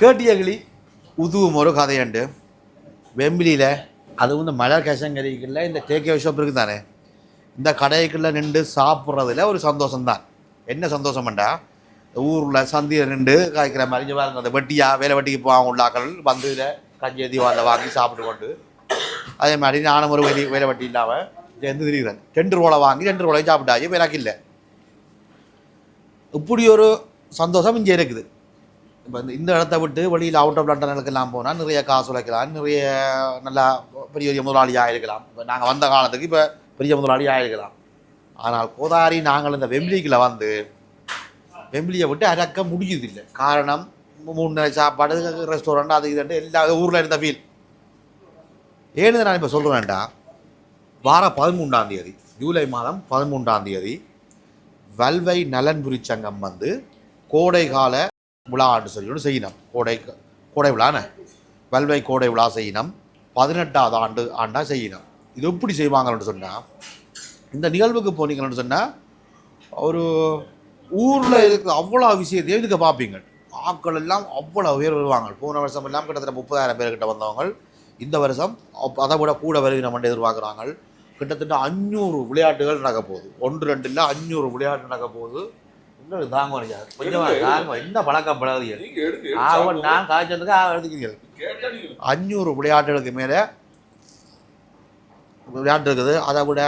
கேட்டியகிளி உதுவும் ஒரு கதையுண்டு. வெம்பிலியில் அதுவும் இந்த மலர் கேசங்கரிக்குள்ள இந்த டேக்கே ஷாப் இருக்குது தானே இந்த கடைக்குள்ளே நின்று சாப்பிட்றதுல ஒரு சந்தோஷம்தான். என்ன சந்தோஷம் சந்தோஷம்டா ஊரில் சந்தியில் நின்று காய்க்கிற மாதிரி இங்க பாருங்க அந்த வெட்டியா வேலை வெட்டிக்கு போவாங்க உள்ளாக்கள் வந்து இதில் கஞ்சி தீவாரில் வாங்கி சாப்பிட்டு கொண்டு. அதே மாதிரி நானும் ஒரு வெளி வேலை வெட்டி இல்லாமல் சேர்ந்து திரிகிறேன் ரெண்டு ரோலை வாங்கி ரெண்டு ரோலையும் சாப்பிட்டாச்சு வேலைக்கு இல்லை. இப்படி ஒரு சந்தோஷம் இங்கே இருக்குது. இப்போ இந்த இந்த இடத்த விட்டு வெளியில் அவுட் ஆஃப் லண்டனுக்கெல்லாம் போனால் நிறைய காசு உழைக்கலாம். நிறைய நல்லா பெரிய பெரிய முதலாளியாக இருக்கலாம். இப்போ நாங்கள் வந்த காலத்துக்கு இப்போ பெரிய முதலாளியாக இருக்கலாம். ஆனால் கோதாரி நாங்கள் இந்த வெம்பிலிக்கில் வந்து வெம்பிலியை விட்டு அறக்க முடியுதில்லை. காரணம் மூணு சாப்பாடு ரெஸ்டாரண்ட் அது இதுன்ட்டு எல்லா ஊரில் இருந்த ஃபீல் ஏன்னு நான் இப்போ சொல்கிறேன்டா வார பதிமூன்றாம் தேதி ஜூலை மாதம் பதிமூன்றாம் தேதி வல்வை நலன்புரி சங்கம் வந்து கோடை கால விழா ஆண்டு சொல்லி செய்யணும் கோடை கோடை விழான வல்வை கோடை விழா செய்யினம். பதினெட்டாவது ஆண்டு ஆண்டாக செய்யினம். இது எப்படி செய்வாங்கன்னு சொன்னால் இந்த நிகழ்வுக்கு போனீங்கன்னு சொன்னால் ஒரு ஊரில் இருக்கிற அவ்வளோ விஷயத்தையும் இதுக்கு பார்ப்பீங்க ஆட்கள் எல்லாம் அவ்வளோ உயர் வருவாங்க. போன வருஷம் எல்லாம் கிட்டத்தட்ட முப்பதாயிரம் பேர்கிட்ட வந்தவங்க இந்த வருஷம் அதை விட கூட வருகிற மண்டை எதிர்பார்க்குறாங்க கிட்டத்தட்ட அஞ்சூறு விளையாட்டுகள் நடக்க போகுது. ஒன்று ரெண்டு இல்லை அஞ்சூறு விளையாட்டு நடக்க போகுது. இன்னும் தாங்க வரையா கொஞ்சம் தாங்க என்ன பழக்கம் பழகுது ஆவன் நான் காய்ச்சதுக்கு ஆ எடுத்துக்கிறீங்க கேட்டா நீங்க அஞ்சூறு விளையாட்டுகளுக்கு மேலே விளையாட்டு இருக்குது அதை விட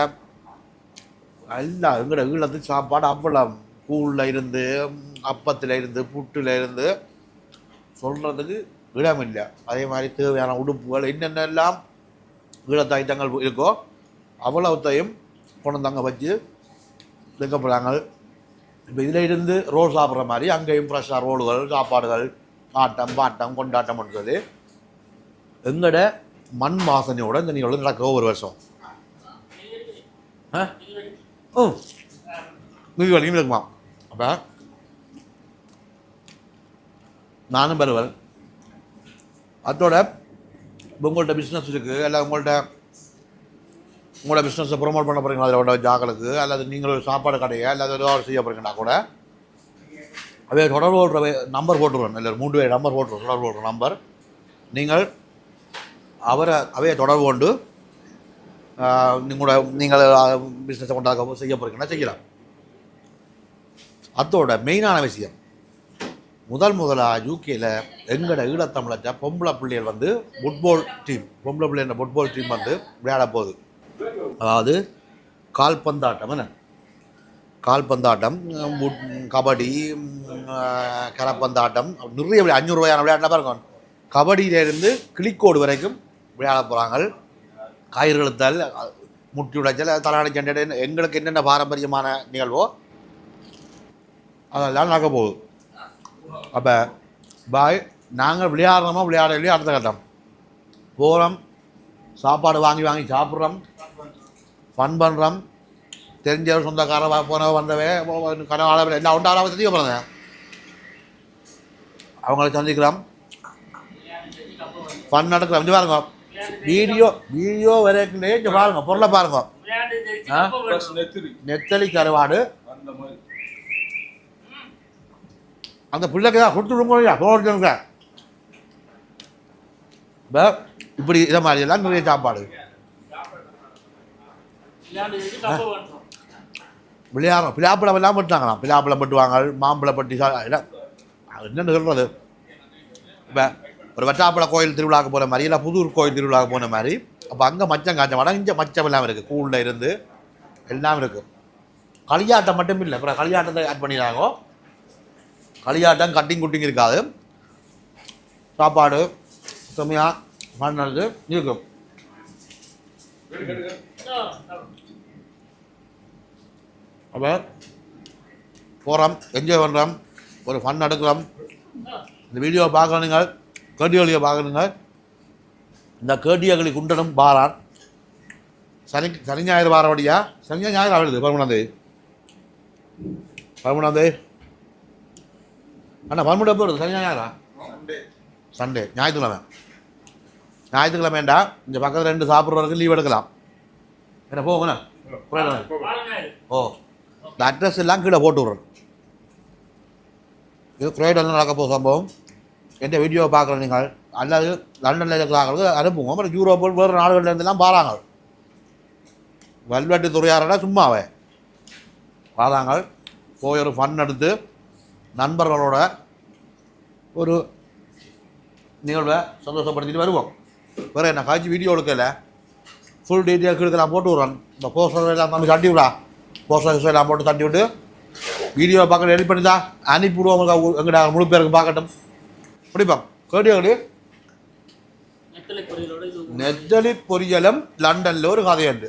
எல்லாம் எங்கட ஈழத்து சாப்பாடு அவ்வளம் கூழில் இருந்து அப்பத்தில் இருந்து புட்டில் இருந்து சொல்கிறதுக்கு இடம் இல்லை. அதே மாதிரி தேவையான உடுப்புகள் என்னென்னலாம் ஈழத்து ஐட்டங்கள் இருக்கோ அவ்வளவுத்தையும் கொண்டு வந்து அங்கே வச்சு வைக்கப்படுறாங்க இப்போ இதில் இருந்து ரோல் சாப்பிட்ற மாதிரி அங்கேயும் ஃப்ரெஷ்ஷாக ரோடுகள் சாப்பாடுகள் ஆட்டம் பாட்டம் கொண்டாட்டம் பண்ணுறது எங்கட மண் வாசனையோட இந்த நிகழ்வு நடக்க ஒவ்வொரு வருஷம். ஆ? ஓ. மிக வலியும் இருக்குமா? அப்போ நானும் பருவன் அதோட உங்கள்கிட்ட பிஸ்னஸ் இருக்குது இல்லை உங்கள்கிட்ட உங்களோட பிஸ்னஸை ப்ரொமோட் பண்ண போகிறீங்களா அதோட ஜாக்களுக்கு அல்லது நீங்கள் ஒரு சாப்பாடு கடையை அல்லது ஏதோ ஒரு செய்ய போகிறீங்கன்னா கூட அதே தொடர்பு கொள்கிற நம்பர் போட்டுருவோம். இல்லை மூன்று பேர் நம்பர் போட்டுருவோம். தொடர்பு கொள்கிற நம்பர் நீங்கள் அவரை அவையை தொடர்பு கொண்டு நீங்களோட நீங்கள் பிஸ்னஸை கொண்டாக்க செய்ய போகிறீங்கன்னா செய்யலாம். அதோட மெயினான விஷயம் முதல் முதலாக யூகேயில் எங்கட ஈழத்தமிழற்ற பொம்பளை பிள்ளைகள் வந்து ஃபுட்பால் டீம் பொம்பளை பிள்ளைங்க ஃபுட்பால் டீம் வந்து விளையாட போகுது. அதாவது கால்பந்தாட்டம் என்ன? கால்பந்தாட்டம் கபடி கரப்பந்தாட்டம் நிறைய விளையா அஞ்சூறு ரூபாயான விளையாட்டுலாம் பாருங்க. கபடியிலேருந்து கிளிக்கோடு வரைக்கும் விளையாட போகிறாங்க கயிறு இழுத்தல் முட்டி உடைச்சல் தலையாணி சண்டை எங்களுக்கு என்னென்ன பாரம்பரியமான நிகழ்வோ அதெல்லாம் நடக்க போகுது. அப்போ பாய் நாங்கள் விளையாடுறோமோ விளையாடலையோ அடுத்த கட்டம். போகிறோம் சாப்பாடு வாங்கி வாங்கி சாப்பிட்றோம். ஃபன் பண்ணுறோம் தெரிஞ்சவர் சொந்தக்காரன் வா- போனவ வந்தவே கனவாளர் எல்லாம் உண்டான தெரிய போகிறாங்க அவங்கள சந்திக்கிறோம் ஃபன் நடக்கிறோம் இது பாருங்க வீடியோ வீடியோ வரைக்கும் இங்கே பாருங்க பொருளை பாருங்க நெத்தலி கருவாடு அந்த பிள்ளைக்கு தான் கொடுத்துருங்க போடுங்க இப்போ இப்படி இதை மாதிரி எல்லாம் நிறைய சாப்பாடு விளையாடுறோம் பிளாப்பழம் எல்லாம் பட்டுவாங்களாம் பிளாப்பழம் பட்டுவாங்க மாம்பழம் பட்டி என்னன்னு சொல்கிறது இப்போ ஒரு வட்டாப்பழ கோயில் திருவிழாவுக்கு போன மாதிரி இல்லை புதூர் கோயில் திருவிழாவுக்கு போன மாதிரி அப்போ அங்கே மச்சம் காய்ச்ச வடம் இங்கே மச்சம் எல்லாம் இருக்குது கூழில் இருந்து எல்லாம் இருக்குது களியாட்டம் மட்டும் இல்லை அப்புறம் களியாட்டத்தை ஆட் பண்ணிடுறாங்க களியாட்டம் கட்டிங் குட்டிங் இருக்காது. சாப்பாடு செம்மையாக பண்ணது இருக்கும் அப்போ போகிறோம் என்ஜாய் பண்ணுறோம் ஒரு ஃபன் எடுக்கிறோம் இந்த வீடியோவை பார்க்கணும் நீங்கள் கேட்டியோலியை பார்க்கணுங்க இந்த கேட்டியகளி குண்டனும் பாரான். சனி சனி ஞாயிறு வாரவடியா? சனி ஞாயிறு தேதி பதிமூணாம் தேதி அண்ணா வருது? சனி ஞாயிறா? சண்டே ஞாயிற்றுக்கிழமை. ஞாயிற்றுக்கிழமைண்டா. இந்த பக்கத்தில் ரெண்டு சாப்பிட்றவருக்கு லீவ் எடுக்கலாம். என்ன போங்கண்ணா ஓ இந்த அட்ரஸ் எல்லாம் கீழே போட்டு விட்றேன். இது ஃப்ரைடெல்லாம் நடக்க போகிற சம்பவம். எந்த வீடியோவை பார்க்குற நீங்கள். அல்லது லண்டனில் இருக்கிறாங்களுக்கு அனுப்புவோம் அப்புறம் யூரோப்பில் வேறு நாடுகள்லேருந்துலாம் பாராங்க. வல்வெட்டு துறையாரடா சும்மாவே. பாராங்க. போய் ஒரு ஃபன் எடுத்து நண்பர்களோட ஒரு நிகழ்வை சந்தோஷப்படுத்திட்டு வருவோம். வேறு என்ன காய்ச்சி வீடியோ எடுக்கல. ஃபுல் டீட்டெயில்ஸ் எடுக்கலாம் போட்டு விட்றேன். இந்த போஸ்டர் எல்லாம் தம்பி தட்டி விடா. போஸ்டர் எல்லாம் போட்டு தட்டி விட்டு வீடியோ பார்க்க ரெடி பண்ணி தான் அனுப்பி விடுவோம் எங்கடா முழு பேருக்கு பார்க்கட்டும். பிடிப்பான் கேடியா கேடி நெத்தலி பொரியலும் லண்டனில் ஒரு கதையுண்டு.